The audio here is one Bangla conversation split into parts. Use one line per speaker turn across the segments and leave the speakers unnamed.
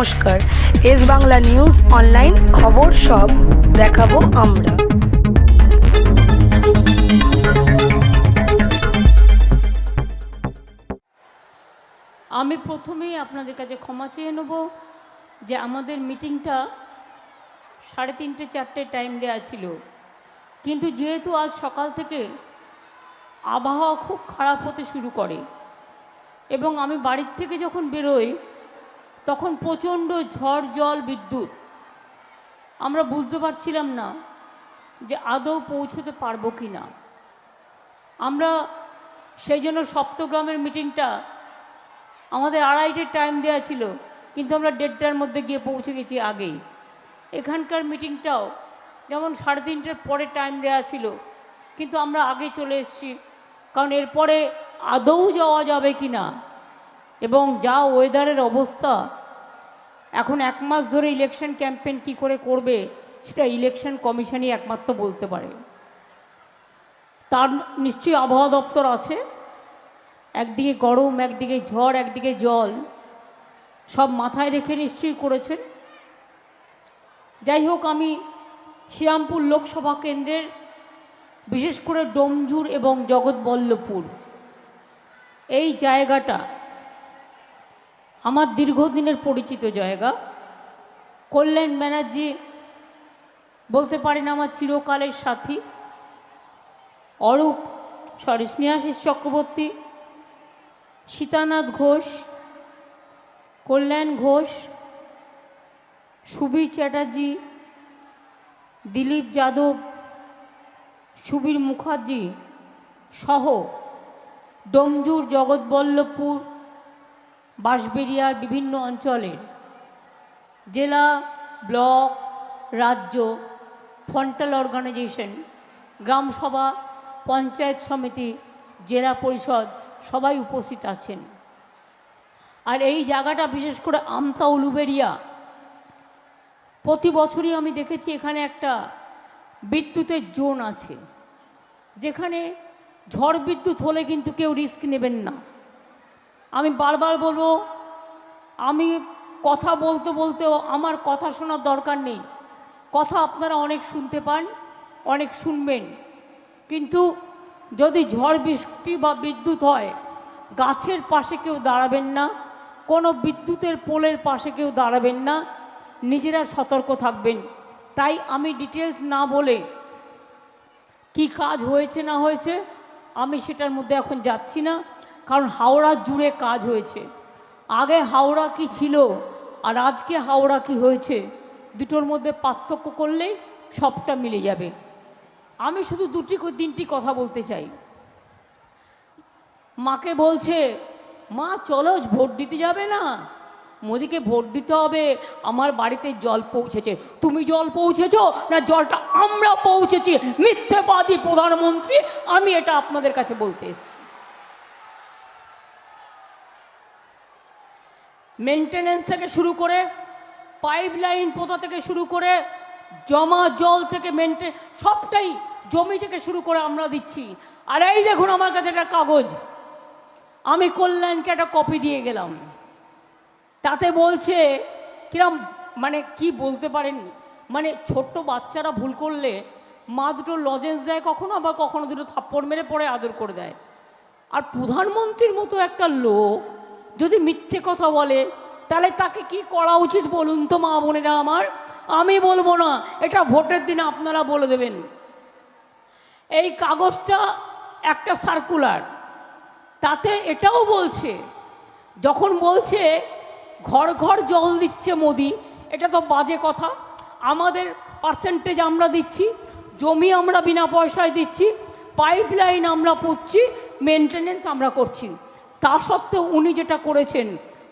নমস্কার। এস বাংলা নিউজ অনলাইন খবর সব দেখাবো আমরা।
আমি প্রথমেই আপনাদের কাছে ক্ষমা চেয়ে নেব যে আমাদের মিটিংটা সাড়ে তিনটে, চারটে টাইম দেওয়া ছিল। কিন্তু যেহেতু আজ সকাল থেকে আবহাওয়া খুব খারাপ হতে শুরু করে, এবং আমি বাড়ির থেকে যখন বেরোই তখন প্রচণ্ড ঝড়, জল, বিদ্যুৎ। আমরা বুঝতে পারছিলাম না যে আদৌ পৌঁছতে পারব কি না। আমরা সেই জন্য সপ্তগ্রামের মিটিংটা আমাদের আড়াইটের টাইম দেওয়া ছিল, কিন্তু আমরা দেড়টার মধ্যে গিয়ে পৌঁছে গেছি আগেই। এখানকার মিটিংটাও যেমন সাড়ে তিনটের পরে টাইম দেওয়া ছিল, কিন্তু আমরা আগে চলে এসেছি, কারণ এরপরে আদৌ যাওয়া যাবে কি না। এবং যা ওয়েদারের অবস্থা, এখন এক মাস ধরে ইলেকশন ক্যাম্পেইন কি করে করবে, সেটা ইলেকশন কমিশনই একমাত্র বলতে পারে। তার নিশ্চয়ই আবহাওয়া দপ্তর আছে। একদিকে গরম, একদিকে ঝড়, একদিকে জল, সব মাথায় রেখে নিশ্চয়ই করেছেন। যাই হোক, আমি শ্রীরামপুর লোকসভা কেন্দ্রের বিশেষ করে ডোমজুর এবং জগৎবল্লভপুর, এই জায়গাটা আমার দীর্ঘদিনের পরিচিত জায়গা। কল্যাণ ব্যানার্জি বলতে পারেন আমার চিরকালের সাথী। অরূপ সরি স্নেহাশিস চক্রবর্তী, সীতানাথ ঘোষ, কল্যাণ ঘোষ, সুবীর চ্যাটার্জি, দিলীপ যাদব, সুবীর মুখার্জি সহ ডোমজুর জগৎবল্লভপুর বাঁশবেরিয়ার বিভিন্ন অঞ্চলের জেলা, ব্লক, রাজ্য, ফন্টাল অর্গানাইজেশন গ্রামসভা পঞ্চায়েত সমিতি, জেলা পরিষদ সবাই উপস্থিত আছেন। আর এই জায়গাটা বিশেষ করে আমতা উলুবেরিয়া প্রতি বছরই আমি দেখেছি এখানে একটা বিদ্যুতের জোন আছে, যেখানে ঝড় বিদ্যুৎ হলে কিন্তু কেউ রিস্ক নেবেন না। আমি বারবার বলব, আমি কথা বলতে বলতেও আমার কথা শোনার দরকার নেই। কথা আপনারা অনেক শুনতে পান, অনেক শুনবেন। কিন্তু যদি ঝড় বৃষ্টি বা বিদ্যুৎ হয়, গাছের পাশে কেউ দাঁড়াবেন না, কোনো বিদ্যুতের পোলের পাশে কেউ দাঁড়াবেন না, নিজেরা সতর্ক থাকবেন। তাই আমি ডিটেলস না বলে কি কাজ হয়েছে না হয়েছে, আমি সেটার মধ্যে এখন যাচ্ছি না। কারণ হাওড়া জুড়ে কাজ হয়েছে। আগে হাওড়া কি ছিল, আর আজকে হাওড়া কি হয়েছে, দুটোর মধ্যে পার্থক্য করলেই সবটা মিলে যাবে। আমি শুধু দুটি তিনটি কথা বলতে চাই। মাকে বলছে, মা, চলো, ভোট দিতে যাবে না? মোদিকে, ভোট দিতে হবে, আমার বাড়িতে জল পৌঁছেছে। তুমি জল পৌঁছেছ না জলটা আমরা পৌঁছেছি? মিথ্যেবাদী প্রধানমন্ত্রী, আমি এটা আপনাদের কাছে বলতে এসেছি। মেনটেনেন্স থেকে শুরু করে পাইপ লাইন পোতা থেকে শুরু করে, জমা জল থেকে মেনটে সবটাই জমি থেকে শুরু করে আমরা দিচ্ছি। আর এই দেখুন আমার কাছে একটা কাগজ। আমি কল্যাণকে একটা কপি দিয়ে গেলাম। তাতে বলছে, কিরম মানে কি বলতে পারেন? মানে ছোট্ট বাচ্চারা ভুল করলে মা দুটো লজেন্স দেয় কখনো, আবার কখনো দুটো থাপ্পড় মেরে পরে আদর করে দেয়। আর প্রধানমন্ত্রীর মতো একটা লোক যদি মিথ্যে কথা বলে, তাহলে তাকে কি করা উচিত বলুন তো মা বোনেরা আমার? আমি বলব না, এটা ভোটের দিনে আপনারা বলে দেবেন। এই কাগজটা একটা সার্কুলার তাতে এটাও বলছে, যখন বলছে, ঘর ঘর জল দিচ্ছে মোদি, এটা তো বাজে কথা। আমাদের পার্সেন্টেজ আমরা দিচ্ছি, জমি আমরা বিনা পয়সায় দিচ্ছি পাইপ লাইন আমরা পুচ্ছি মেনটেনেন্স আমরা করছি। তা সত্ত্বেও উনি যেটা করেছেন,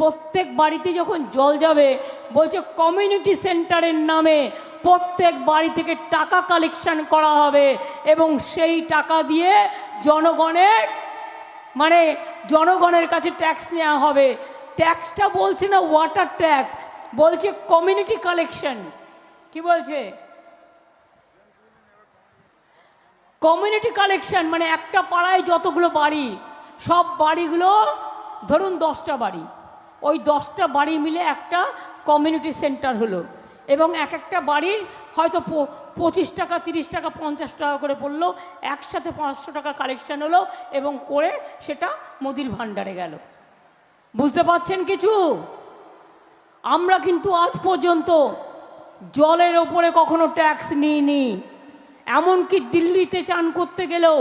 প্রত্যেক বাড়িতে যখন জল যাবে, বলছে কমিউনিটি সেন্টারের নামে প্রত্যেক বাড়ি থেকে টাকা কালেকশন করা হবে এবং সেই টাকা দিয়ে জনগণের মানে জনগণের কাছে ট্যাক্স নেওয়া হবে। ট্যাক্সটা বলছে না ওয়াটার ট্যাক্স বলছে কমিউনিটি কালেকশন কি বলছে? কমিউনিটি কালেকশন মানে একটা পাড়ায় যতগুলো বাড়ি সব বাড়িগুলো, ধরুন দশটা বাড়ি। ওই দশটা বাড়ি মিলে একটা কমিউনিটি সেন্টার হলো এবং এক একটা বাড়ির হয়তো পঁচিশ টাকা, তিরিশ টাকা, পঞ্চাশ টাকা করে পড়ল, একসাথে পাঁচশো টাকা কালেকশন হলো এবং করে সেটা মোদির ভাণ্ডারে গেল। বুঝতে পারছেন কিছু? আমরা কিন্তু আজ পর্যন্ত জলের ওপরে কখনো ট্যাক্স নিইনি। এমনকি দিল্লিতে চান করতে গেলেও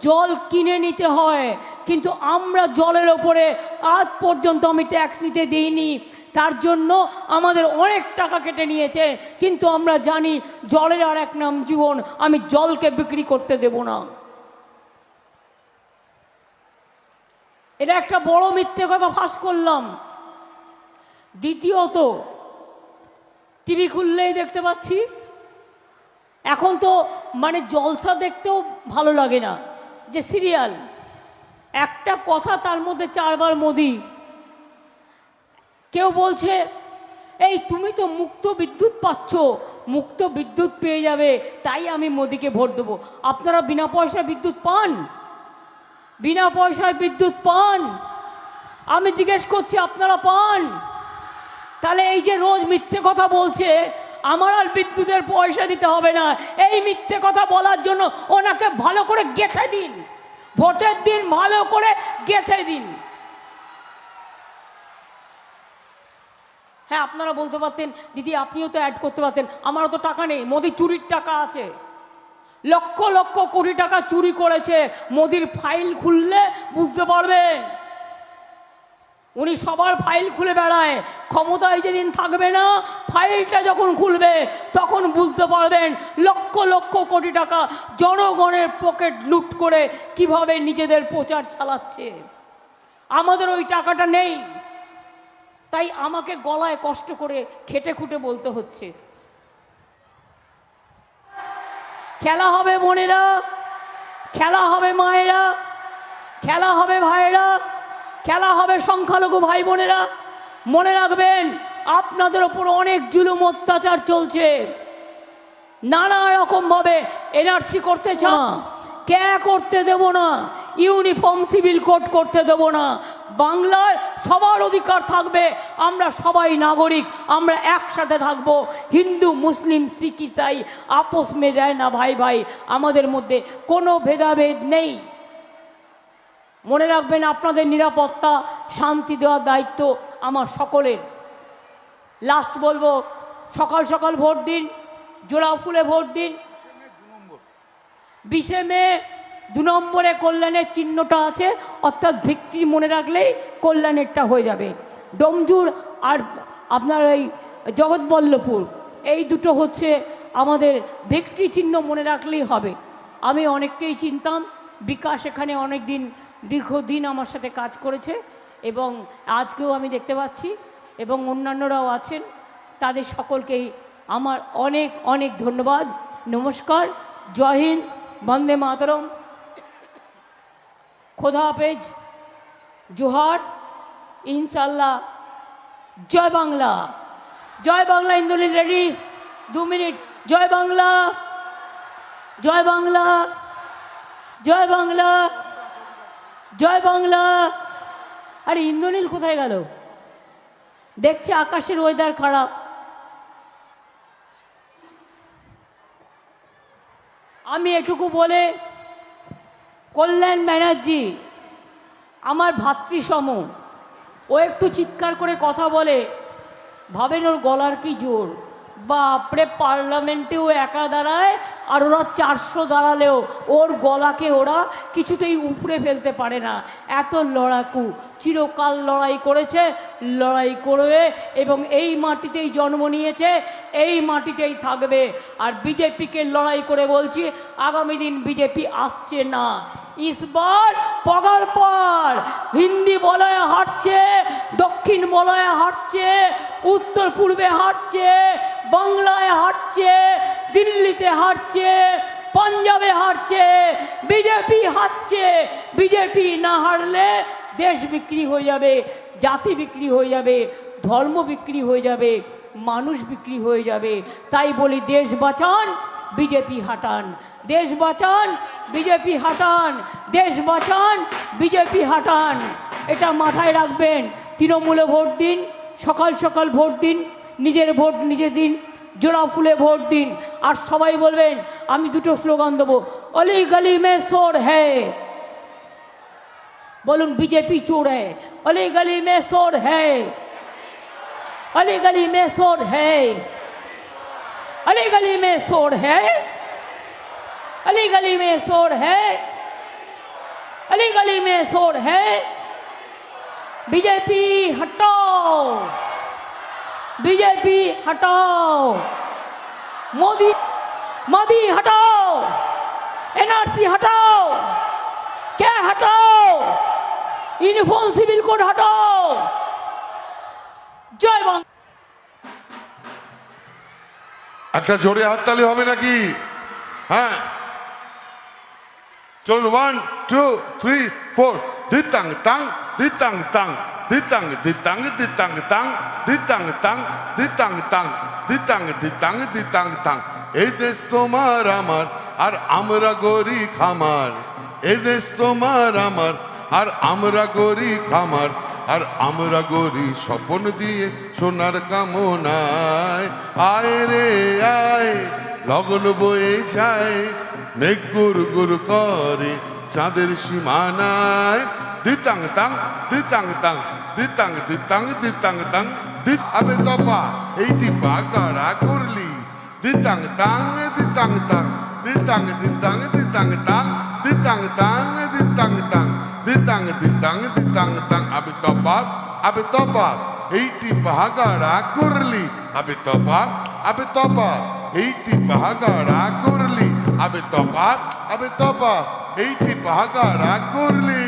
জল কিনে নিতে হয়। কিন্তু আমরা জলের ওপরে আজ পর্যন্ত আমি ট্যাক্স নিতে দিইনি। তার জন্য আমাদের অনেক টাকা কেটে নিয়েছে। কিন্তু আমরা জানি জলের আর এক নাম জীবন, আমি জলকে বিক্রি করতে দেব না। এটা একটা বড় মিথ্যে কথা ফাঁস করলাম। দ্বিতীয়ত টিভি খুললেই দেখতে পাচ্ছি। এখন তো মানে জলসা দেখতেও ভালো লাগে না। যে সিরিয়াল, একটা কথা তার মধ্যে চারবার মোদি। কেউ বলছে, এই তুমি তো মুক্ত বিদ্যুৎ পাচ্ছ, মুক্ত বিদ্যুৎ পেয়ে যাবে, তাই আমি মোদিকে ভোট দেবো। আপনারা বিনা পয়সায় বিদ্যুৎ পান? বিনা পয়সায় বিদ্যুৎ পান? আমি জিজ্ঞেস করছি, আপনারা পান? তাহলে এই যে রোজ মিথ্যে কথা বলছে আমার আর বিদ্যুতের পয়সা দিতে হবে না। এই মিথ্যে কথা বলার জন্য ওনাকে ভালো করে গেছে দিন। ভোটের দিন ভালো করে গেছে দিন। হ্যাঁ আপনারা বলতে পারতেন, দিদি, আপনিও তো অ্যাড করতে পারতেন। আমারও তো টাকা নেই, মোদি চুরির টাকা আছে। লক্ষ লক্ষ কোটি টাকা চুরি করেছে, মোদির ফাইল খুললে বুঝতে পারবেন। উনি সবার ফাইল খুলে বেড়ায়। ক্ষমতায় যেদিন থাকবে না, ফাইলটা যখন খুলবে, তখন বুঝতে পারবেন লক্ষ লক্ষ কোটি টাকা জনগণের পকেট লুট করে কীভাবে নিজেদের প্রচার চালাচ্ছে। আমাদের ওই টাকাটা নেই। তাই আমাকে গলায় কষ্ট করে খেটে খুঁটে বলতে হচ্ছে। খেলা হবে বোনেরা, খেলা হবে মায়েরা, খেলা হবে ভাইয়েরা। খেলা হবে সংখ্যালঘু ভাই বোনেরা। মনে রাখবেন, আপনাদের ওপর অনেক জুলুম অত্যাচার চলছে। নানা রকমভাবে এনআরসি করতে চান, কে করতে দেব না, ইউনিফর্ম, সিভিল কোড করতে দেব না। বাংলায় সবার অধিকার থাকবে, আমরা সবাই নাগরিক, আমরা একসাথে থাকব। হিন্দু, মুসলিম, শিখ, ইসাই আপোষ মে দেয় না ভাই ভাই, আমাদের মধ্যে কোনো ভেদাভেদ নেই। মনে রাখবেন আপনাদের নিরাপত্তা, শান্তি দেওয়ার দায়িত্ব আমার সকলের। লাস্ট বলব, সকাল সকাল ভোট দিন জোড়া ফুলে ভোট দিন। বিশে মে দু নম্বরে কল্যাণের চিহ্নটা আছে, অর্থাৎ ভিক্টরি মনে রাখলেই কল্যাণেরটা হয়ে যাবে। ডোমজুর আর আপনার এই জগৎবল্লভপুর, এই দুটো হচ্ছে আমাদের ভিক্টরি চিহ্ন মনে রাখলেই হবে। আমি অনেককেই চিনতাম, বিকাশ এখানে অনেক দিন দীর্ঘদিন আমার সাথে কাজ করেছে এবং আজকেও আমি দেখতে পাচ্ছি এবং অন্যান্যরাও আছেন। তাদের সকলকেই আমার অনেক অনেক ধন্যবাদ। নমস্কার। জয় হিন্দ। বন্দে মাতরম। খোদা হাফেজ। জোহার। ইনশাল্লাহ জয় বাংলা। জয় বাংলা ইন্দ্রনীল রেডি। দু মিনিট। জয় বাংলা। জয় বাংলা। জয় বাংলা। জয় বাংলা। আরে ইন্দ্রনীল কোথায় গেল? দেখছে আকাশের ওয়েদার খারাপ। আমি এটুকু বলে, কল্যাণ ব্যানার্জি, আমার ভাতৃসম ও একটু চিৎকার করে কথা বলে, ভাবেন ওর গলার কি জোর? বাপরে, পার্লামেন্টেও একা দাঁড়ায় আর ওরা চারশো দাঁড়ালেও ওর গলাকে ওরা কিছুতেই উপড়ে ফেলতে পারে না। এত লড়াকু। চিরকাল লড়াই করেছে, লড়াই করবে এবং এই মাটিতেই জন্ম নিয়েছে, এই মাটিতেই থাকবে। আর বিজেপিকে লড়াই করে বলছি, আগামী দিন বিজেপি আসছে না। ইসবার পগার পর হিন্দি বলয়ে হাঁটছে, দক্ষিণ বলয়ে হাঁটছে উত্তর পূর্বে হাঁটছে, বাংলায় হাঁটছে দিল্লিতে হারছে, পাঞ্জাবে হারছে, বিজেপি হারছে। বিজেপি না হারলে দেশ বিক্রি হয়ে যাবে, জাতি বিক্রি হয়ে যাবে, ধর্ম বিক্রি হয়ে যাবে, মানুষ বিক্রি হয়ে যাবে। তাই বলি, দেশ বাঁচান, বিজেপি হাঁটান। দেশ বাঁচান, বিজেপি হাঁটান। দেশ বাঁচান, বিজেপি হাঁটান। এটা মাথায় রাখবেন। তৃণমূলে ভোট দিন, সকাল সকাল ভোট দিন, নিজের ভোট নিজে দিন। জোড়া ফুলে ভোট দিন আর সবাই বলবেন আমি দুটো স্লোগান দেবো অলি গলি মে সোর হ্যায় বলুন বিজেপি চোর হ্যায় অলি গলি মে সোর হ্যায় अली गली में शोर है अली गली में शोर है अली गली में शोर है अली गली में शोर है बीजेपी हटाओ বিজেপি হটাও। মোদি মোদি হটাও। এনআরসি হটাও। কে হটাও? ইউনিফর্ম সিভিল কোড হটাও। জয় বাং
একটা জোরে হাততালি হবে নাকি? হ্যাঁ। চলুন ওয়ান টু থ্রি ফোর দিতাং তাং দিতাং তাং। দিতাং দিতাং দিতাং তাং দিতাং তাং দিতাং তাং দিতাং দিতাং দিতাং তাং এই তোমার আমার আর আমরা গরি খামার এই দেশ তোমার আমার আর আমরা গরি খামার আর আমরা গরি স্বপন দিয়ে সোনার কামনায় আয় রে আয় লগন বয়ে যায় মেঘ গুর গুর করে চাঁদের সীমানায় দিতাং তাং দিতাং তাং দিতাং দিতাং দিতাং তাং দিত আবে তপা এইটি বাগাড়া করলি দিতাং তাং দিতাং তাং দিতাং দিতাং দিতাং তাং দিতাং তাং দিতাং তাং দিতাং দিতাং দিতাং তাং আবে তপা আবে তপা এইটি বাগাড়া করলি আবে তপা আবে তপা এইটি বাগাড়া করলি আবে তপা আবে তপা এইটি বাগাড়া করলি